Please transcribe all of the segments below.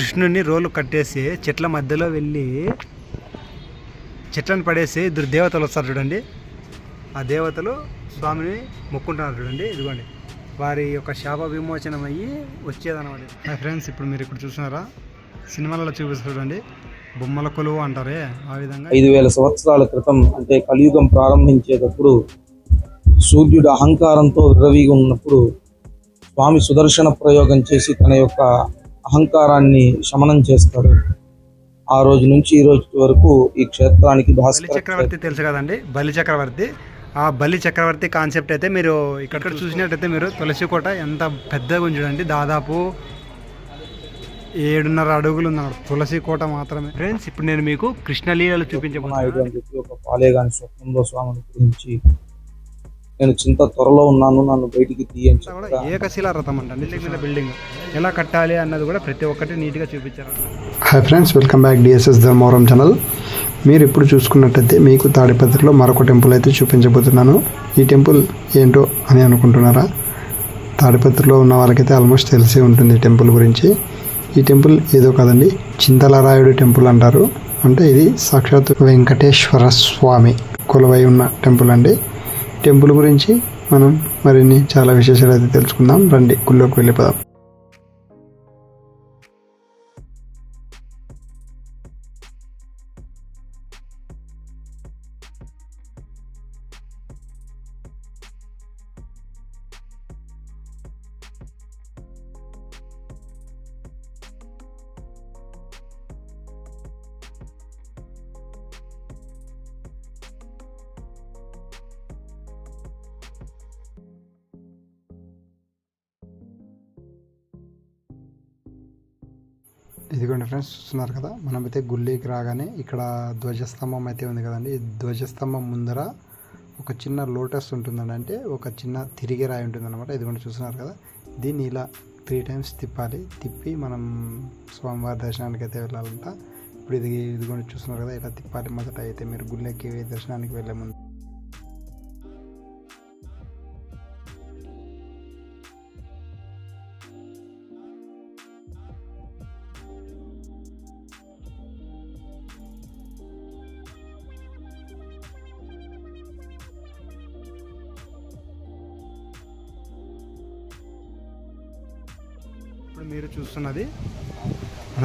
కృష్ణుని రోలు కట్టేసి చెట్ల మధ్యలో వెళ్ళి చెట్లను పడేసి ఇద్దరు దేవతలు వస్తారు చూడండి. ఆ దేవతలు స్వామిని మొక్కుంటున్నారు చూడండి. ఇదిగోండి. వారి యొక్క శాప విమోచనం అయ్యి వచ్చేదన్నమాట. హాయ్ ఫ్రెండ్స్ ఇప్పుడు మీరు ఇక్కడ చూస్తున్నారా? సినిమాలలో చూపిస్తారు చూడండి. బొమ్మల కొలువు అంటారే ఆ విధంగా. ఐదు వేల సంవత్సరాల క్రితం అంటే కలియుగం ప్రారంభించేటప్పుడు సూర్యుడు అహంకారంతో విర్రవీగి ఉన్నప్పుడు స్వామి సుదర్శన ప్రయోగం చేసి తన యొక్క అహంకారాన్ని శమనం చేస్తాడు. ఆ రోజు నుంచి ఈ రోజు వరకు ఈ క్షేత్రానికి చక్రవర్తి తెలుసు కదండి? బలి చక్రవర్తి. ఆ బలి చక్రవర్తి కాన్సెప్ట్ అయితే మీరు ఇక్కడ చూసినట్టయితే మీరు తులసి కోట ఎంత పెద్దగా ఉంది చూడండి. దాదాపు ఏడున్నర అడుగులు ఉన్నాడు తులసి కోట మాత్రమే. ఫ్రెండ్స్ ఇప్పుడు నేను మీకు కృష్ణలీలలు చూపించబోతున్నాను ఒక పాలేగాని స్వప్నంలో స్వామిని గురించి నేను చింత త్వరలో ఉన్నాను నన్ను బయటికి తీయని కూడా ఏకశిలా రథం మీద బిల్డింగ్. ఎలా కట్టాలి అన్నది కూడా ప్రతి ఒక్కటి నీట్గా చూపించారు. Hi friends welcome back DSS Dharmavaram channel మీరు ఇప్పుడు చూసుకున్నట్టయితే మీకు తాడిపత్రిలో మరొక టెంపుల్ అయితే చూపించబోతున్నాను. ఈ టెంపుల్ ఏంటో అని అనుకుంటున్నారా? తాడిపత్రిలో ఉన్న వాళ్ళకైతే ఆల్మోస్ట్ తెలిసే ఉంటుంది ఈ టెంపుల్ గురించి. ఈ టెంపుల్ ఏదో కాదండి చింతలరాయుడు టెంపుల్ అంటారు. అంటే ఇది సాక్షాత్ వెంకటేశ్వర స్వామి కొలువై ఉన్న టెంపుల్ అండి. టెంపుల్ గురించి మనం మరిన్ని చాలా విశేషాలు అయితే తెలుసుకుందాం. రండి గుళ్ళోకి వెళ్ళిపోదాం. ఇదిగోండి ఫ్రెండ్స్ చూస్తున్నారు కదా? మనమైతే గుళ్ళీకి రాగానే ఇక్కడ ధ్వజస్తంభం అయితే ఉంది కదండి. ఈ ధ్వజస్తంభం ముందర ఒక చిన్న లోటస్ ఉంటుందండి. అంటే ఒక చిన్న తిరిగి రాయి ఉంటుందన్నమాట. ఇదిగోండి చూస్తున్నారు కదా? దీన్ని ఇలా త్రీ టైమ్స్ తిప్పాలి. తిప్పి మనం స్వామివారి దర్శనానికి అయితే వెళ్ళాలంట. ఇప్పుడు ఇది ఇదిగోండి చూస్తున్నారు కదా? ఇలా తిప్పాలి. మొదట అయితే మీరు గుళ్ళకి దర్శనానికి వెళ్ళే ముందు.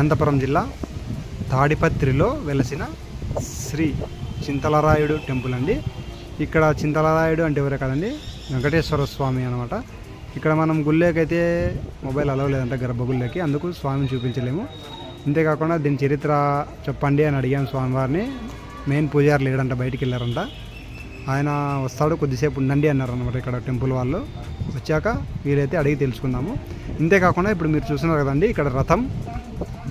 అనంతపురం జిల్లా తాడిపత్రిలో వెలసిన శ్రీ చింతలరాయుడు టెంపుల్ అండి. ఇక్కడ చింతలరాయుడు అంటే ఎవరే కదండి? వెంకటేశ్వర స్వామి అనమాట ఇక్కడ మనం గుళ్ళేకైతే మొబైల్ అలవ్ లేదంట గర్భగుళ్ళకి అందుకు స్వామిని చూపించలేము. అంతేకాకుండా దీని చరిత్ర చెప్పండి అని అడిగాను స్వామివారిని. మెయిన్ పూజారి లేడంట బయటికి వెళ్ళారంట. ఆయన వస్తాడు కొద్దిసేపు ఉండండి అన్నారు అనమాట ఇక్కడ టెంపుల్ వాళ్ళు. వచ్చాక వీరైతే అడిగి తెలుసుకుందాము. ఇంతేకాకుండా ఇప్పుడు మీరు చూస్తున్నారు కదండి ఇక్కడ రథం.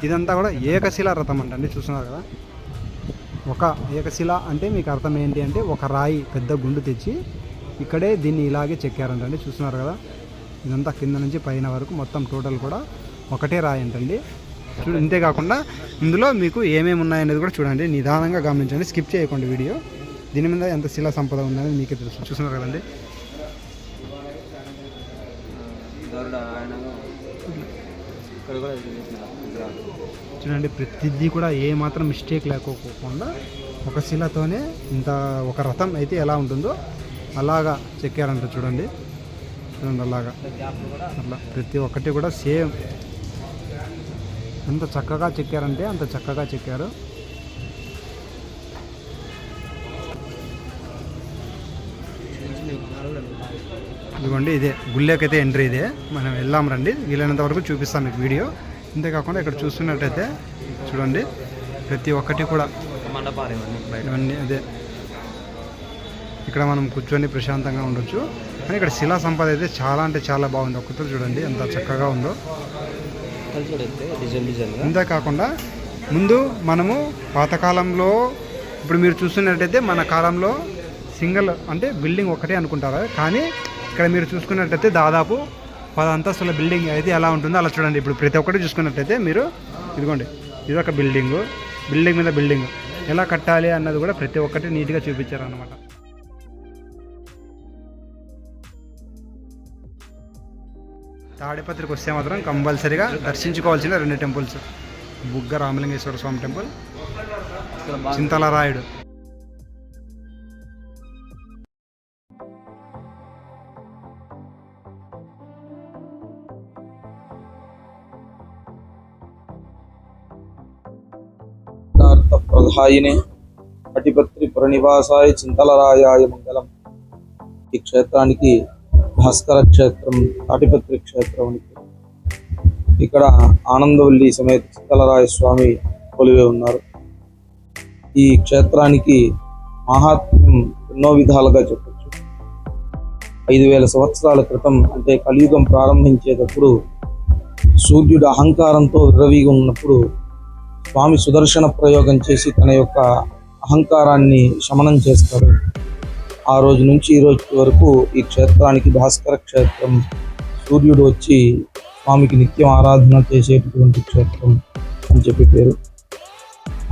ఇదంతా కూడా ఏకశిల రథం అంటండి చూస్తున్నారు కదా? ఒక ఏకశిల అంటే మీకు అర్థం ఏంటి అంటే ఒక రాయి పెద్ద గుండు తెచ్చి ఇక్కడే దీన్ని ఇలాగే చెక్కారంటండి చూస్తున్నారు కదా? ఇదంతా కింద నుంచి పైన వరకు మొత్తం టోటల్ కూడా ఒకటే రాయి అంటండి చూడు ఇంతేకాకుండా ఇందులో మీకు ఏమేమి ఉన్నాయనేది కూడా చూడండి నిదానంగా గమనించండి స్కిప్ చేయకండి వీడియో. దీని మీద ఎంత శిలా సంపద ఉందని మీకే తెలుసు చూస్తున్నారు కదండి? చూడండి ప్రతిదీ కూడా ఏ మాత్రం మిస్టేక్ లేకోకుండా ఒక శిలతోనే ఇంత ఒక రథం అయితే ఎలా ఉంటుందో అలాగా చెక్కారంట చూడండి. చూడండి అలాగా. అట్లా ప్రతి ఒక్కటి కూడా సేమ్. ఎంత చక్కగా చెక్కారంటే అంత చక్కగా చెక్కారు. ఇదిగోండి ఇదే గుళ్ళకైతే ఎంట్రీ ఇదే. మనం వెళ్ళాం రండి. వీలైనంత వరకు చూపిస్తాం మీకు వీడియో. అంతేకాకుండా ఇక్కడ చూస్తున్నట్టయితే చూడండి ప్రతి ఒక్కటి కూడా ఇవన్నీ అదే. ఇక్కడ మనం కూర్చొని ప్రశాంతంగా ఉండొచ్చు. కానీ ఇక్కడ శిలా సంపద అయితే చాలా అంటే చాలా బాగుంది. ఒక్కతో చూడండి ఎంత చక్కగా ఉందో. అంతేకాకుండా ముందు మనము పాతకాలంలో ఇప్పుడు మీరు చూస్తున్నట్టయితే మన కాలంలో సింగిల్ అంటే బిల్డింగ్ ఒకటే అనుకుంటారు? కానీ ఇక్కడ మీరు చూసుకున్నట్టయితే దాదాపు పది అంతస్తుల బిల్డింగ్ అయితే ఎలా ఉంటుందో అలా చూడండి. ఇప్పుడు ప్రతి ఒక్కటి చూసుకున్నట్టయితే మీరు ఇదిగోండి ఇది ఒక బిల్డింగు బిల్డింగ్ మీద బిల్డింగ్. ఎలా కట్టాలి అన్నది కూడా ప్రతి ఒక్కటి నీట్గా చూపించారు అనమాట తాడిపత్రికి వస్తే మాత్రం కంపల్సరీగా దర్శించుకోవాల్సిన రెండు టెంపుల్స్. బుగ్గ రామలింగేశ్వర స్వామి టెంపుల్ చింతలరాయుడు ప్రధాయినే అటిపత్రి పురనివాసాయ చింతలరాయాయ మంగళం. ఈ క్షేత్రానికి భాస్కర క్షేత్రం తాటిపత్రి క్షేత్రం అని ఇక్కడ ఆనందవల్లి సమేత చింతలరాయ స్వామి కొలివే ఉన్నారు. ఈ క్షేత్రానికి మహాత్మ్యం ఎన్నో విధాలుగా చెప్పొచ్చు. ఐదు వేల సంవత్సరాల క్రితం అంటే కలియుగం ప్రారంభించేటప్పుడు సూర్యుడు అహంకారంతో విర్రవీగి ఉన్నప్పుడు స్వామి సుదర్శన ప్రయోగం చేసి తన యొక్క అహంకారాన్ని శమనం చేస్తాడు ఆ రోజు నుంచి ఈ రోజు వరకు ఈ క్షేత్రానికి భాస్కర క్షేత్రం సూర్యుడు వచ్చి స్వామికి నిత్యం ఆరాధన చేసేటటువంటి క్షేత్రం అని చెప్పి పేరు.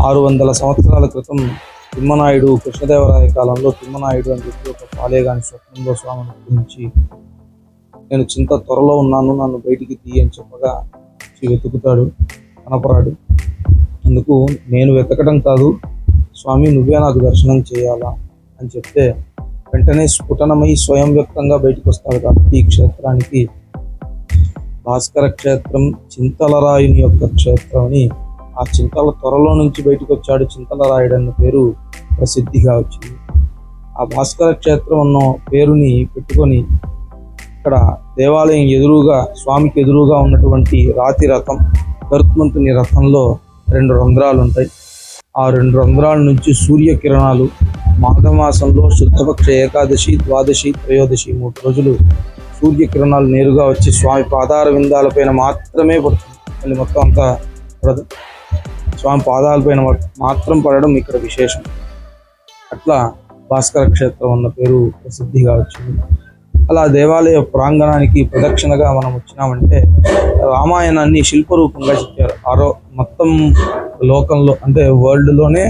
ఆరు వందల సంవత్సరాల క్రితం తిమ్మనాయుడు కృష్ణదేవరాయ కాలంలో తిమ్మనాయుడు అని చెప్పి ఒక పాలేగాని స్వప్నంలో స్వామిని గురించి నేను చింత త్వరలో ఉన్నాను నన్ను బయటికి తీయని చెప్పగా వెతుకుతాడు. కనపరాడు అందుకు నేను వెతకడం కాదు స్వామి నువ్వే నాకు దర్శనం చేయాలా అని చెప్తే వెంటనే స్ఫుటనమై స్వయం వ్యక్తంగా బయటకు వస్తాడు కాబట్టి ఈ క్షేత్రానికి భాస్కర క్షేత్రం చింతలరాయుని యొక్క క్షేత్రం అని ఆ చింతల త్వరలో నుంచి బయటకు వచ్చాడు చింతలరాయుడు అన్న పేరు ప్రసిద్ధిగా వచ్చింది. ఆ భాస్కర క్షేత్రం అన్న పేరుని పెట్టుకొని ఇక్కడ దేవాలయం ఎదురుగా స్వామికి ఎదురుగా ఉన్నటువంటి రాతి రథం గరుత్మంతుని రథంలో రెండు రంధ్రాలు ఉంటాయి ఆ రెండు రంధ్రాల నుంచి సూర్యకిరణాలు మాఘమాసంలో శుద్ధపక్ష ఏకాదశి ద్వాదశి త్రయోదశి మూడు రోజులు సూర్యకిరణాలు నేరుగా వచ్చి స్వామి పాదార విందాలపైన మాత్రమే పడుతుంది. మళ్ళీ మొత్తం అంతా పడదు. స్వామి పాదాలపైన మాత్రం పడడం ఇక్కడ విశేషం. అట్లా భాస్కర క్షేత్రం అన్న పేరు ప్రసిద్ధిగా వచ్చింది. అలా దేవాలయ ప్రాంగణానికి ప్రదక్షిణగా మనం వచ్చినామంటే రామాయణాన్ని శిల్పరూపంగా చెప్పారు. ఆరో మొత్తం లోకంలో అంటే వరల్డ్లోనే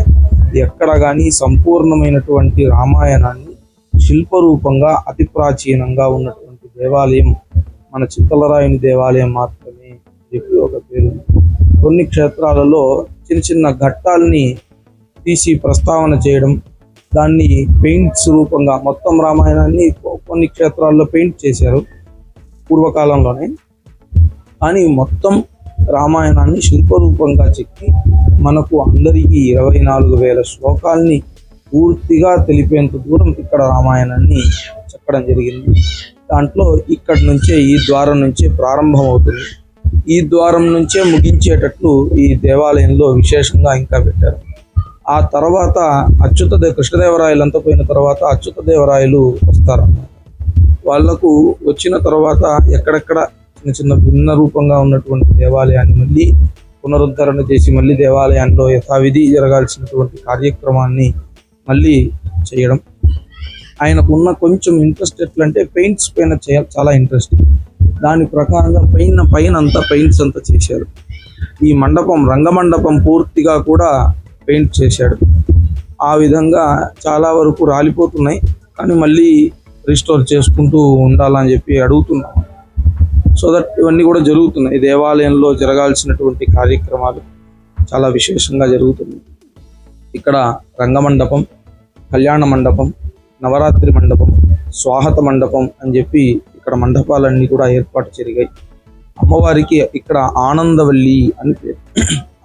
ఎక్కడ కానీ సంపూర్ణమైనటువంటి రామాయణాన్ని శిల్పరూపంగా అతి ప్రాచీనంగా ఉన్నటువంటి దేవాలయం మన చింతలరాయుని దేవాలయం మాత్రమే చెప్పి ఒక పేరు కొన్ని క్షేత్రాలలో చిన్న చిన్న ఘట్టాలని తీసి ప్రస్తావన చేయడం దాన్ని పెయింట్స్ రూపంగా మొత్తం రామాయణాన్ని కొన్ని క్షేత్రాల్లో పెయింట్ చేశారు పూర్వకాలంలోనే. కానీ మొత్తం రామాయణాన్ని శిల్పరూపంగా చెక్కి మనకు అందరికీ ఇరవై నాలుగు వేల శ్లోకాల్ని పూర్తిగా తెలిపేంత దూరం ఇక్కడ రామాయణాన్ని చెక్కడం జరిగింది. దాంట్లో ఇక్కడ నుంచే ఈ ద్వారం నుంచే ప్రారంభం అవుతుంది ఈ ద్వారం నుంచే ముగించేటట్లు ఈ దేవాలయంలో విశేషంగా ఇంకా పెట్టారు. ఆ తర్వాత అచ్యుత కృష్ణదేవరాయలు అంతా పోయిన తర్వాత అచ్యుత దేవరాయలు వస్తారు వాళ్ళకు వచ్చిన తర్వాత ఎక్కడెక్కడ చిన్న చిన్న భిన్న రూపంగా ఉన్నటువంటి దేవాలయాన్ని మళ్ళీ పునరుద్ధరణ చేసి మళ్ళీ దేవాలయాల్లో యథావిధి జరగాల్సినటువంటి కార్యక్రమాన్ని మళ్ళీ చేయడం. ఆయనకున్న కొంచెం ఇంట్రెస్ట్ ఎట్లంటే పెయింట్స్ పైన చేయాలి చాలా ఇంట్రెస్ట్ దాని ప్రకారంగా పైన పైన అంతా పెయింట్స్ అంతా చేశారు. ఈ మండపం రంగమండపం పూర్తిగా కూడా పెయింట్ చేశాడు. ఆ విధంగా చాలా వరకు రాలిపోతున్నాయి. కానీ మళ్ళీ రిస్టోర్ చేసుకుంటూ ఉండాలని చెప్పి అడుగుతున్నాం. సో దట్ ఇవన్నీ కూడా జరుగుతున్నాయి. దేవాలయంలో జరగాల్సినటువంటి కార్యక్రమాలు చాలా విశేషంగా జరుగుతున్నాయి. ఇక్కడ రంగమండపం కళ్యాణ మండపం నవరాత్రి మండపం స్వాగత మండపం అని చెప్పి ఇక్కడ మండపాలన్నీ కూడా ఏర్పాటు జరిగాయి. అమ్మవారికి ఇక్కడ ఆనందవల్లి అని పేరు.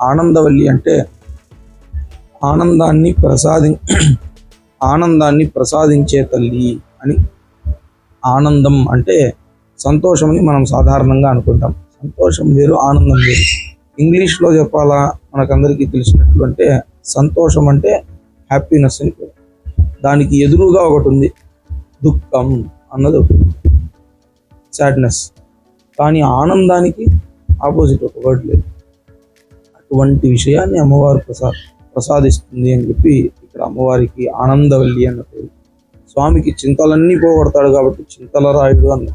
ఆనందవల్లి అంటే ఆనందాన్ని ప్రసాది ఆనందాన్ని ప్రసాదించే తల్లి. అని ఆనందం అంటే సంతోషం అని మనం సాధారణంగా అనుకుంటాం. సంతోషం వేరు ఆనందం వేరు. ఇంగ్లీష్లో చెప్పాలా? మనకందరికీ తెలిసినట్లు అంటే సంతోషం అంటే హ్యాపీనెస్ అని దానికి ఎదురుగా ఒకటి ఉంది దుఃఖం అన్నది ఒకటి. సాడ్నెస్. కానీ ఆనందానికి ఆపోజిట్ ఒక వర్డ్ లేదు. అటువంటి విషయాన్ని అమ్మవారు ప్రసా ప్రసాదిస్తుంది అని చెప్పి ఇక్కడ అమ్మవారికి ఆనందవల్లి అన్న పేరు. స్వామికి చింతలన్నీ పోగొడతాడు కాబట్టి చింతలరాయుడు అన్న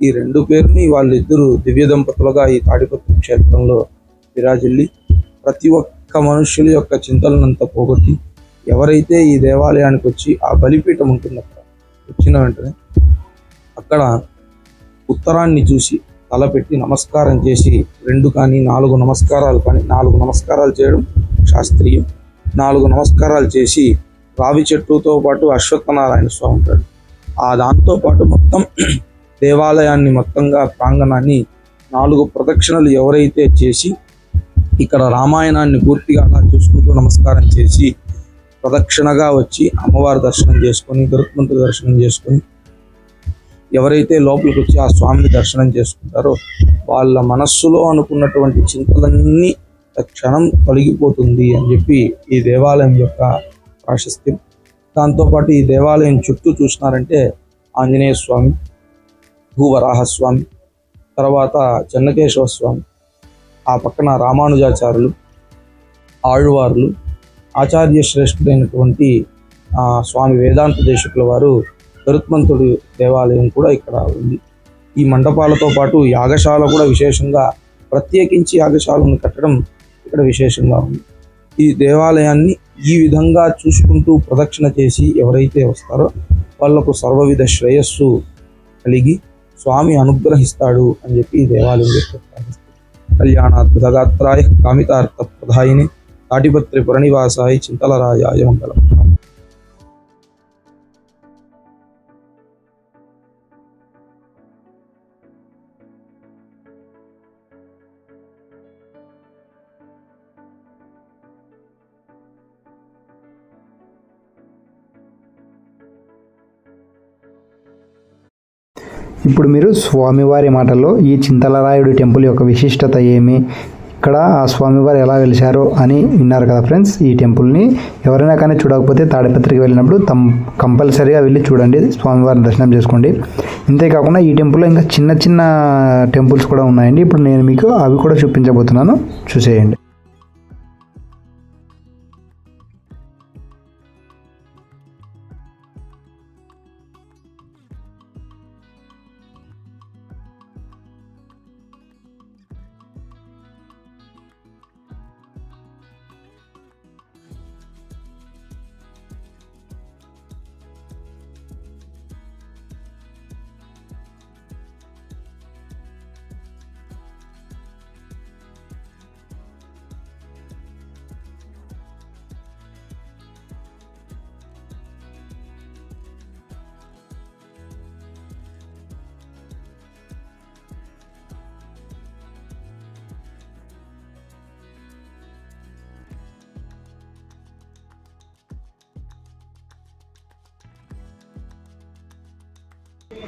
ఈ రెండు పేరుని వాళ్ళిద్దరూ దివ్య దంపతులుగా ఈ తాడిపత్రి క్షేత్రంలో విరాజిల్లి ప్రతి ఒక్క మనుష్యుల యొక్క చింతలనంతా పోగొట్టి ఎవరైతే ఈ దేవాలయానికి వచ్చి ఆ బలిపీఠం ఉంటుంది అక్కడ వచ్చిన వెంటనే అక్కడ ఉత్తరాన్ని చూసి తలపెట్టి నమస్కారం చేసి రెండు కానీ నాలుగు నమస్కారాలు కానీ నాలుగు నమస్కారాలు చేయడం శాస్త్రీయం. నాలుగు నమస్కారాలు చేసి రావి చెట్టుతో పాటు అశ్వత్థనారాయణ స్వామి ఉంటాడు. ఆ దాంతో పాటు మొత్తం దేవాలయాన్ని మొత్తంగా ప్రాంగణాన్ని నాలుగు ప్రదక్షిణలు ఎవరైతే చేసి ఇక్కడ రామాయణాన్ని పూర్తిగా అలా చూసుకుంటూ నమస్కారం చేసి ప్రదక్షిణగా వచ్చి అమ్మవారి దర్శనం చేసుకొని గరుత్మంతుల దర్శనం చేసుకొని ఎవరైతే లోపలికి వచ్చి ఆ స్వామిని దర్శనం చేసుకుంటారో వాళ్ళ మనస్సులో అనుకున్నటువంటి చింతలన్నీ తక్షణం తొలగిపోతుంది అని చెప్పి ఈ దేవాలయం యొక్క ప్రాశస్త్యం దాంతోపాటు ఈ దేవాలయం చుట్టూ చూసినారంటే ఆంజనేయ స్వామి భూవరాహస్వామి తర్వాత చెన్నకేశవ స్వామి ఆ పక్కన రామానుజాచారులు ఆళ్వార్లు ఆచార్య శ్రేష్ఠుడైనటువంటి స్వామి వేదాంత దేశకుల వారు గరుత్మంతుడి దేవాలయం కూడా ఇక్కడ ఉంది. ఈ మండపాలతో పాటు యాగశాల కూడా విశేషంగా ప్రత్యేకించి యాగశాలను కట్టడం ఇక్కడ విశేషంగా ఉంది. ఈ దేవాలయాన్ని ఈ విధంగా చూసుకుంటూ ప్రదక్షిణ చేసి ఎవరైతే వస్తారో వాళ్ళకు సర్వవిధ శ్రేయస్సు కలిగి స్వామి అనుగ్రహిస్తాడు అని చెప్పి దేవాలయం చెప్తారు ప్రాశస్త్యం. కళ్యాణాద్భుతగాత్రాయ కామితార్థ ప్రధాయిని తాటిపత్రి పురనివాసాయ చింతలరాజాయ మంగళం ఇప్పుడు మీరు స్వామివారి మాటల్లో ఈ చింతలరాయుడు టెంపుల్ యొక్క విశిష్టత ఏమి? ఇక్కడ ఆ స్వామివారు ఎలా వెలిశారు అని విన్నారు కదా ఫ్రెండ్స్. ఈ టెంపుల్ని ఎవరైనా కానీ చూడకపోతే తాడిపత్రికి వెళ్ళినప్పుడు తమ్ కంపల్సరీగా వెళ్ళి చూడండి. స్వామివారిని దర్శనం చేసుకోండి. ఇంతేకాకుండా ఈ టెంపుల్లో ఇంకా చిన్న చిన్న టెంపుల్స్ కూడా ఉన్నాయండి. ఇప్పుడు నేను మీకు అవి కూడా చూపించబోతున్నాను. చూసేయండి.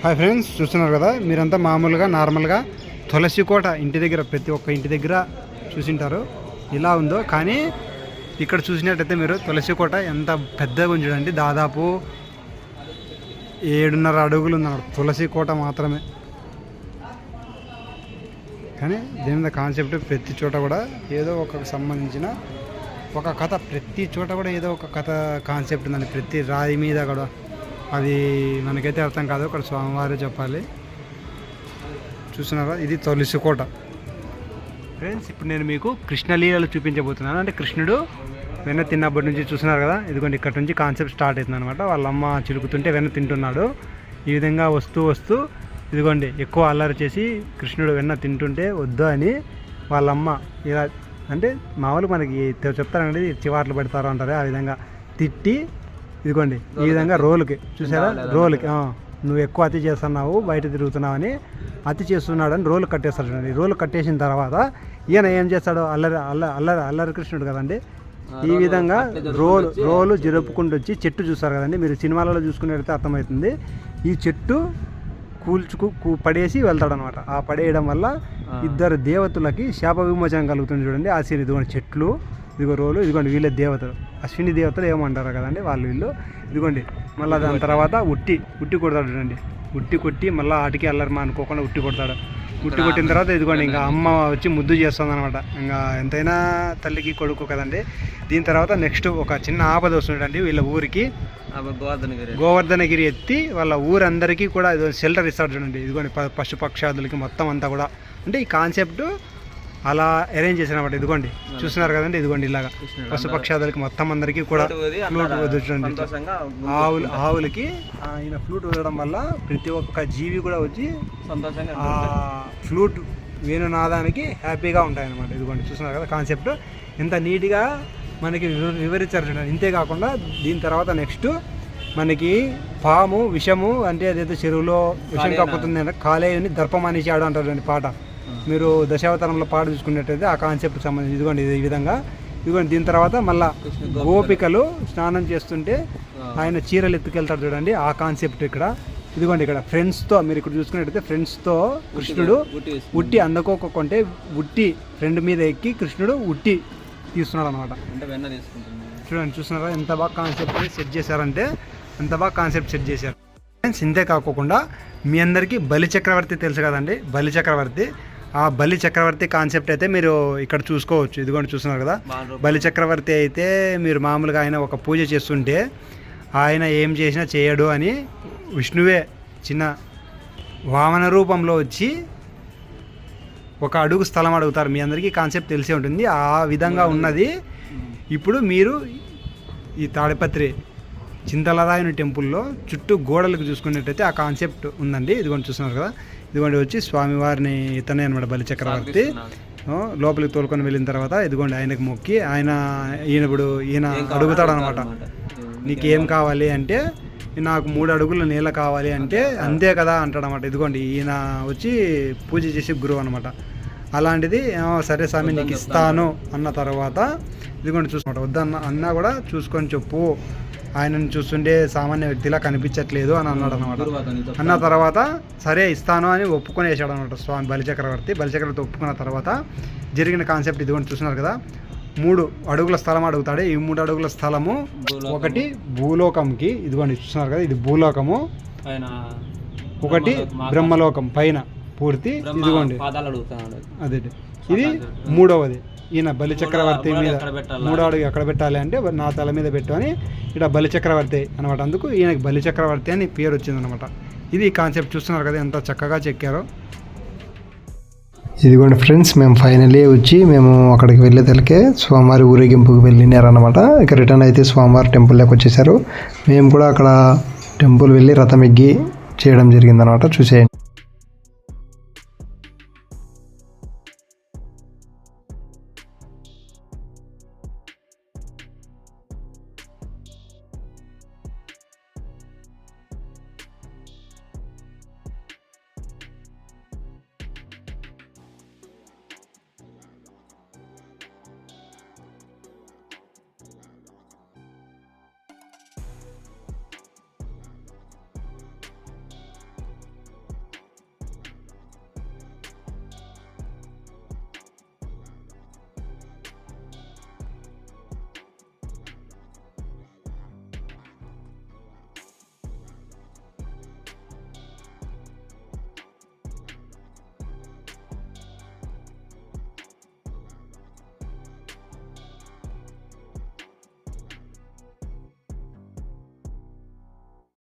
హాయ్ ఫ్రెండ్స్ చూస్తున్నారు కదా? మీరంతా మామూలుగా నార్మల్గా తులసి కోట ఇంటి దగ్గర ప్రతి ఒక్క ఇంటి దగ్గర చూసింటారు. ఇలా ఉందో కానీ ఇక్కడ చూసినట్టయితే మీరు తులసి కోట ఎంత పెద్దగా ఉంచడండి చూడండి దాదాపు ఏడున్నర అడుగులు ఉందన్నమాట. తులసి కోట మాత్రమే. కానీ దీని మీద కాన్సెప్ట్ ప్రతి చోట కూడా ఏదో ఒక సంబంధించిన ఒక కథ. ప్రతి చోట కూడా ఏదో ఒక కథ కాన్సెప్ట్ ఉందండి. ప్రతి రాయి మీద కూడా అది మనకైతే అర్థం కాదు అక్కడ స్వామివారే చెప్పాలి. చూసినారా ఇది తొలిసి కోట. ఫ్రెండ్స్ ఇప్పుడు నేను మీకు కృష్ణలీలలు చూపించబోతున్నాను. అంటే కృష్ణుడు వెన్న తిన్నప్పటి నుంచి చూస్తున్నారు కదా? ఇదిగోండి ఇక్కడ నుంచి కాన్సెప్ట్ స్టార్ట్ అవుతుంది అనమాట వాళ్ళ అమ్మ చిలుకుతుంటే వెన్న తింటున్నాడు. ఈ విధంగా వస్తూ వస్తూ ఇదిగోండి ఎక్కువ అల్లరి చేసి కృష్ణుడు వెన్న తింటుంటే వద్దు అని వాళ్ళమ్మ ఇలా అంటే మామూలు మనకి చెప్తారండి చివాట్లు పెడతారు అంటారు. ఆ విధంగా తిట్టి ఇదిగోండి ఈ విధంగా రోలుకి. చూసారా? రోలుకి. నువ్వు ఎక్కువ అతి చేస్తున్నావు బయట తిరుగుతున్నావు అని అతి చేస్తున్నాడు అని రోలు కట్టేస్తాడు చూడండి. రోలు కట్టేసిన తర్వాత ఈయన ఏం చేస్తాడు అల్లరి అల్ల అల్లరి అల్లరి కృష్ణుడు కదండి ఈ విధంగా రోలు రోలు జరుపుకుంటూ వచ్చి చెట్టు చూస్తారు కదండి. మీరు సినిమాలలో చూసుకునేటైతే అర్థమవుతుంది. ఈ చెట్టు కూల్చుకు కూ- పడేసి వెళ్తాడనమాట. ఆ పడేయడం వల్ల ఇద్దరు దేవతలకి శాప విమోచనం కలుగుతుంది చూడండి. ఆ సీన్ ఇదిగోండి చెట్లు. ఇదిగో రోలు ఇదిగోండి వీళ్ళే దేవతలు. అశ్విని దేవతలు ఏమంటారు కదండి వాళ్ళు వీళ్ళు. ఇదిగోండి మళ్ళీ దాని తర్వాత ఉట్టి ఉట్టి కొడతాడు చూడండి. ఉట్టి కొట్టి మళ్ళీ ఆటికి అల్లరి అనుకోకుండా ఉట్టి కొడతాడు. ఉట్టి కొట్టిన తర్వాత ఇదిగోండి ఇంకా అమ్మ వచ్చి ముద్దు చేస్తుంది అనమాట ఇంకా ఎంతైనా తల్లికి కొడుకు కదండి. దీని తర్వాత నెక్స్ట్ ఒక చిన్న ఆపద వస్తుందండి వీళ్ళ ఊరికి. గోవర్ధనగిరి. ఎత్తి వాళ్ళ ఊరందరికీ కూడా ఇదో షెల్టర్ ఇస్తాడు చూడండి. ఇదిగోండి ప- పశు పక్షాదులకి మొత్తం అంతా కూడా. అంటే ఈ కాన్సెప్ట్ అలా అరేంజ్ చేశారు అనమాట ఇదిగోండి చూస్తున్నారు కదండి? ఇదిగోండి ఇలాగా. పశుపక్షాదులకి మొత్తం అందరికీ కూడా ఫ్లూట్ సంతోషంగా ఆవులు ఆవులకి ఆయన ఫ్లూట్ వదలడం వల్ల ప్రతి ఒక్క జీవి కూడా వచ్చి సంతోషంగా ఫ్లూట్ వేణునాదానికి హ్యాపీగా ఉంటాయి అనమాట ఇదిగోండి. చూస్తున్నారు కదా కాన్సెప్ట్. ఎంత నీట్గా మనకి వివ- వివరించారు. చూడండి ఇంతే కాకుండా దీని తర్వాత నెక్స్ట్ మనకి పాము విషము అంటే అదైతే చెరువులో విషం కక్కుతుంది అంటే కాలేయని దర్పమానిచి ఆడు అంటారు పాట. మీరు దశావతారంలో పాట చూసుకున్నట్టయితే ఆ కాన్సెప్ట్ సంబంధించి ఇదిగోండి ఇది ఈ విధంగా. ఇదిగోండి దీని తర్వాత మళ్ళా గోపికలు. స్నానం చేస్తుంటే ఆయన చీరలు ఎత్తుకెళ్తాడు చూడండి ఆ కాన్సెప్ట్ ఇక్కడ. ఇదిగోండి ఇక్కడ ఫ్రెండ్స్తో మీరు ఇక్కడ చూసుకున్నట్టయితే ఫ్రెండ్స్తో కృష్ణుడు ఉట్టి అందుకోకుంటే ఉట్టి ఫ్రెండ్ మీద ఎక్కి కృష్ణుడు ఉట్టి తీస్తున్నాడు అనమాట చూడండి చూస్తున్నారా ఎంత బాగా కాన్సెప్ట్ సెట్ చేశారంటే ఎంత బాగా కాన్సెప్ట్ సెట్ చేశారు. ఫ్రెండ్స్ ఇంతే కాకోకుండా మీ అందరికీ బలి చక్రవర్తి తెలుసు కదండి బలి చక్రవర్తి. ఆ బలి చక్రవర్తి కాన్సెప్ట్ అయితే మీరు ఇక్కడ చూసుకోవచ్చు. ఇదిగోండి చూస్తున్నారు కదా. బలి చక్రవర్తి అయితే మీరు మామూలుగా ఆయన ఒక పూజ చేస్తుంటే ఆయన ఏం చేసినా చేయడు అని విష్ణువే చిన్న వామన రూపంలో వచ్చి ఒక అడుగు స్థలం అడుగుతారు. మీ అందరికీ కాన్సెప్ట్ తెలిసే ఉంటుంది. ఆ విధంగా ఉన్నది. ఇప్పుడు మీరు ఈ తాడిపత్రి చింతలరాయని టెంపుల్లో చుట్టూ గోడలకు చూసుకున్నట్టయితే ఆ కాన్సెప్ట్ ఉందండి. ఇదిగోండి చూస్తున్నారు కదా. ఇదిగోండి వచ్చి స్వామివారిని ఇతనే అనమాట బలిచక్రవర్తి లోపలికి తోలుకొని వెళ్ళిన తర్వాత ఇదిగోండి ఆయనకు మొక్కి ఆయన ఈయన ఇప్పుడు ఈయన అడుగుతాడు అనమాట నీకు ఏం కావాలి? అంటే నాకు మూడు అడుగులు నీళ్ళ కావాలి అంటే అంతే కదా అంటాడు అనమాట ఇదిగోండి ఈయన వచ్చి పూజ చేసే గురువు అనమాట అలాంటిది "ఆ, సరే స్వామి నీకు ఇస్తాను అన్న తర్వాత ఇదిగోండి చూసుకుంటా వద్దన్న అన్నా కూడా చూసుకొని చెప్పు. ఆయనను చూస్తుంటే సామాన్య వ్యక్తిలా కనిపించట్లేదు అని అన్నాడు అనమాట అన్న తర్వాత సరే ఇస్తాను అని ఒప్పుకొనేసాడు అనమాట స్వామి బలిచక్రవర్తి. బలిచక్రవర్తి ఒప్పుకున్న తర్వాత జరిగిన కాన్సెప్ట్ ఇదిగోండి చూస్తున్నారు కదా. మూడు అడుగుల స్థలం అడుగుతాడు. ఈ మూడు అడుగుల స్థలము ఒకటి భూలోకంకి ఇదిగోండి చూస్తున్నారు కదా ఇది భూలోకము. ఒకటి బ్రహ్మలోకం పైన పూర్తి ఇదిగోండి. అదే ఇది మూడవది. ఈయన బలి చక్రవర్తి మీద మూడో అడుగు ఎక్కడ పెట్టాలి అంటే నా తల మీద పెట్టు అని ఇక్కడ బలి చక్రవర్తి అనమాట అందుకు ఈయనకి బలి చక్రవర్తి అని పేరు వచ్చిందనమాట ఇది కాన్సెప్ట్ చూస్తున్నారు కదా ఎంత చక్కగా చెక్కారో. ఇదిగోండి ఫ్రెండ్స్ మేము ఫైనలీ వచ్చి మేము అక్కడికి వెళ్ళేదలికే స్వామివారి ఊరేగింపుకి వెళ్ళినారనమాట ఇక రిటర్న్ అయితే స్వామివారి టెంపుల్లోకి వచ్చేసారు. మేము కూడా అక్కడ టెంపుల్ వెళ్ళి రథం ఎగ్గి చేయడం జరిగిందనమాట చూసేయండి.